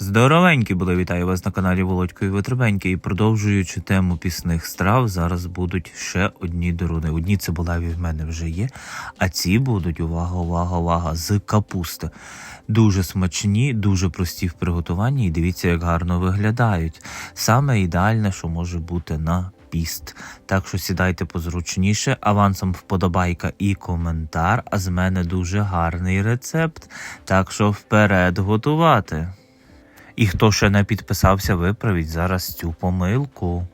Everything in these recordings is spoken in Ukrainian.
Здоровенькі були, вітаю вас на каналі Володько і Витребеньки. І продовжуючи тему пісних страв, зараз будуть ще одні деруни. Одні цибулеві в мене вже є, а ці будуть, увага, увага, увага, з капусти. Дуже смачні, дуже прості в приготуванні, і дивіться, як гарно виглядають. Саме ідеальне, що може бути на піст. Так що сідайте позручніше, авансом вподобайка і коментар, а з мене дуже гарний рецепт. Так що вперед готувати. І хто ще не підписався, виправіть зараз цю помилку.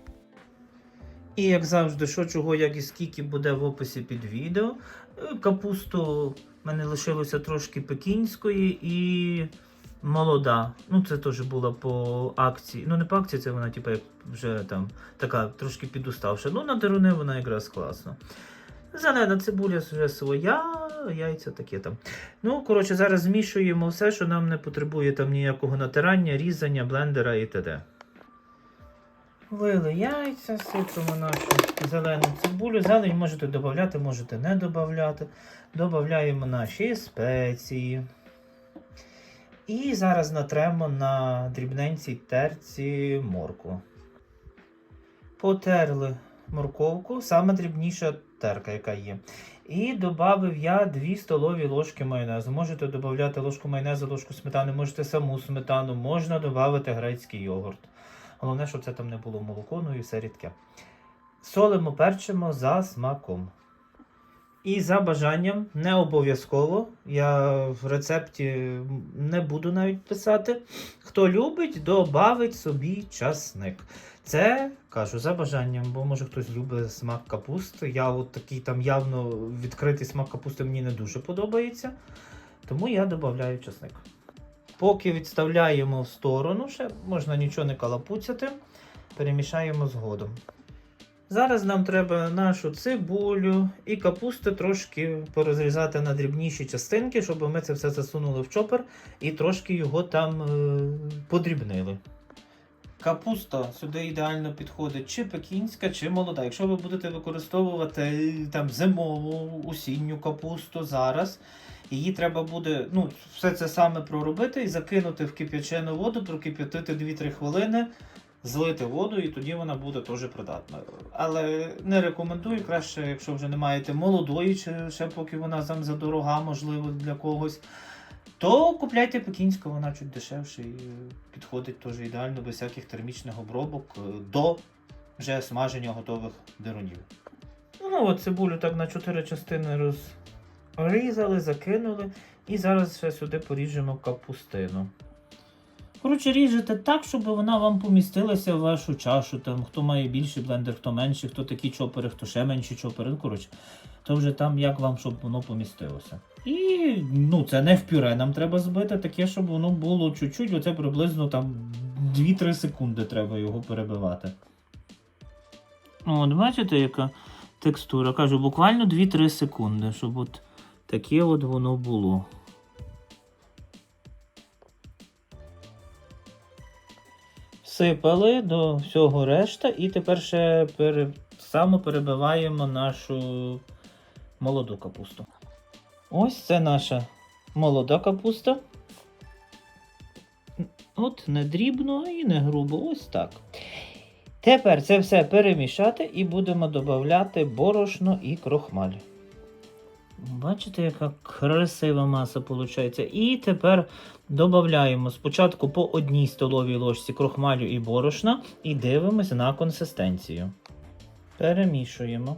І як завжди, що чого, як і скільки буде в описі під відео. Е, Капусту в мене лишилося трошки пекінської і молода. Ну, це теж була по акції. Ну, не по акції, це вона, типу, вже там така трошки підуставша. Ну, на деруни вона якраз класно. Зелена цибуля вже своя, яйця таке там. Ну, коротше, зараз змішуємо все, що нам не потребує там ніякого натирання, різання, блендера і т.д. Вили яйця, сипемо нашу зелену цибулю. Зелень можете додати, можете не додати. Додаємо наші спеції. І зараз натремо на дрібненькій терці моркву. Потерли морковку, саме дрібніша терка, яка є. І додав я 2 столові ложки майонезу. Можете додати ложку майонезу, ложку сметани, можете саму сметану, можна додати грецький йогурт. Головне, щоб це там не було молоко, ну і все рідке. Солимо, перчимо за смаком. І за бажанням, не обов'язково. Я в рецепті не буду навіть писати. Хто любить, добавить собі часник. Це кажу за бажанням, бо може хтось любить смак капусти. Я от такий там явно відкритий смак капусти мені не дуже подобається. Тому я додаю часник. Поки відставляємо в сторону, ще можна нічого не калапуцяти, перемішаємо згодом. Зараз нам треба нашу цибулю і капусту трошки порозрізати на дрібніші частинки, щоб ми це все засунули в чопер і трошки його там е, подрібнили. Капуста сюди ідеально підходить чи пекінська, чи молода. Якщо ви будете використовувати е, там зимову осінню капусту зараз, її треба буде ну, все це саме проробити і закинути в кип'ячену воду, прокип'ятити 2-3 хвилини, злити воду, і тоді вона буде теж придатна. Але не рекомендую, краще, якщо вже не маєте молодої, чи ще поки вона там задорога, можливо, для когось. То купляйте пекінську, вона чуть дешевше і підходить теж ідеально без всяких термічних обробок е, до вже смаження готових дерунів. Ну от цибулю так на 4 частини розрізали, закинули. І зараз ще сюди поріжемо капустину. Коротше, ріжете так, щоб вона вам помістилася в вашу чашу. Там, хто має більший блендер, хто менший, хто такі чопери, хто ще менші чопери. Ну, коротше, то вже там як вам, щоб воно помістилося. І ну, це не в пюре, нам треба збити таке, щоб воно було чуть-чуть, оце приблизно там 2-3 секунди треба його перебивати. От, бачите, яка текстура? Кажу, буквально 2-3 секунди, щоб от таке от воно було. Всипали до всього решта, і тепер ще пере... само перебиваємо нашу молоду капусту. Ось це наша молода капуста. От не дрібно і не грубо, ось так. Тепер це все перемішати і будемо додати борошно і крохмаль. Бачите, яка красива маса виходить. І тепер додаємо спочатку по одній столовій ложці крохмалю і борошна і дивимося на консистенцію. Перемішуємо.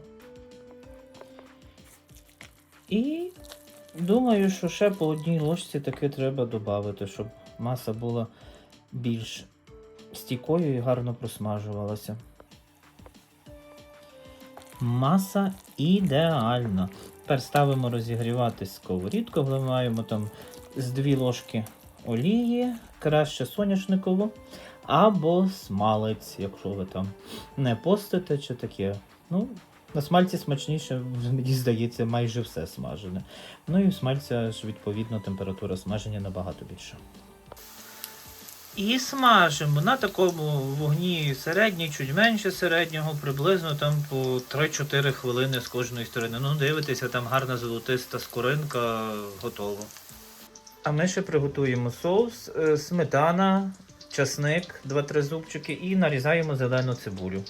І думаю, що ще по одній ложці таки треба додати, щоб маса була більш стійкою і гарно просмажувалася. Маса ідеальна. Тепер ставимо розігрівати сковорідку, вливаємо там з 2 ложки олії, краще соняшникову, або смалець, якщо ви там не постите чи таке. Ну, на смальці смачніше, мені здається, майже все смажене. Ну і в смальця ж відповідно температура смаження набагато більша. І смажимо на такому вогні середній, чуть менше середнього, приблизно там по 3-4 хвилини з кожної сторони. Ну, дивитеся, там гарна золотиста скоринка готова. А ми ще приготуємо соус, е, сметана, часник, 2-3 зубчики і нарізаємо зелену цибулю.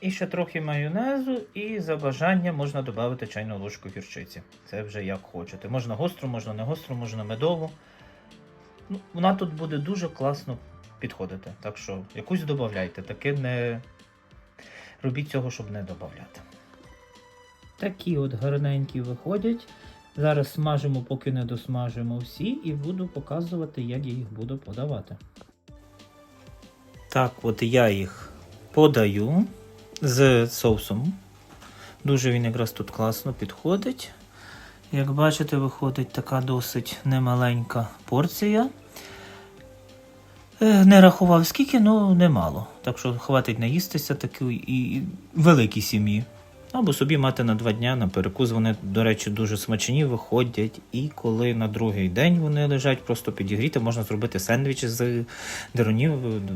І ще трохи майонезу, і за бажання можна додати чайну ложку гірчиці. Це вже як хочете. Можна гостру, можна не гостру, можна медову. Ну, вона тут буде дуже класно підходити. Так що якусь додавайте, таке не робіть цього, щоб не додавати. Такі от гарненькі виходять. Зараз смажимо, поки не досмажимо всі, і буду показувати, як я їх буду подавати. Так, от я їх подаю з соусом. Дуже він якраз тут класно підходить. Як бачите, виходить така досить немаленька порція. Е, Не рахував скільки, ну немало. Так що хватить наїстися такої і великій сім'ї. Або собі мати на два дня на перекус. Вони, до речі, дуже смачні виходять. І коли на другий день вони лежать, просто підігріти, можна зробити сендвіч з дерунів,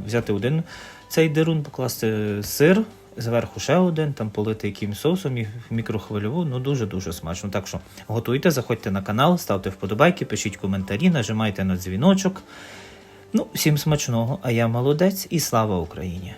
взяти один цей дерун, покласти сир, зверху ще один, там полити яким соусом і в мікрохвильову. Ну дуже-дуже смачно. Так що готуйте, заходьте на канал, ставте вподобайки, пишіть коментарі, нажимайте на дзвіночок. Ну, всім смачного, а я молодець і слава Україні!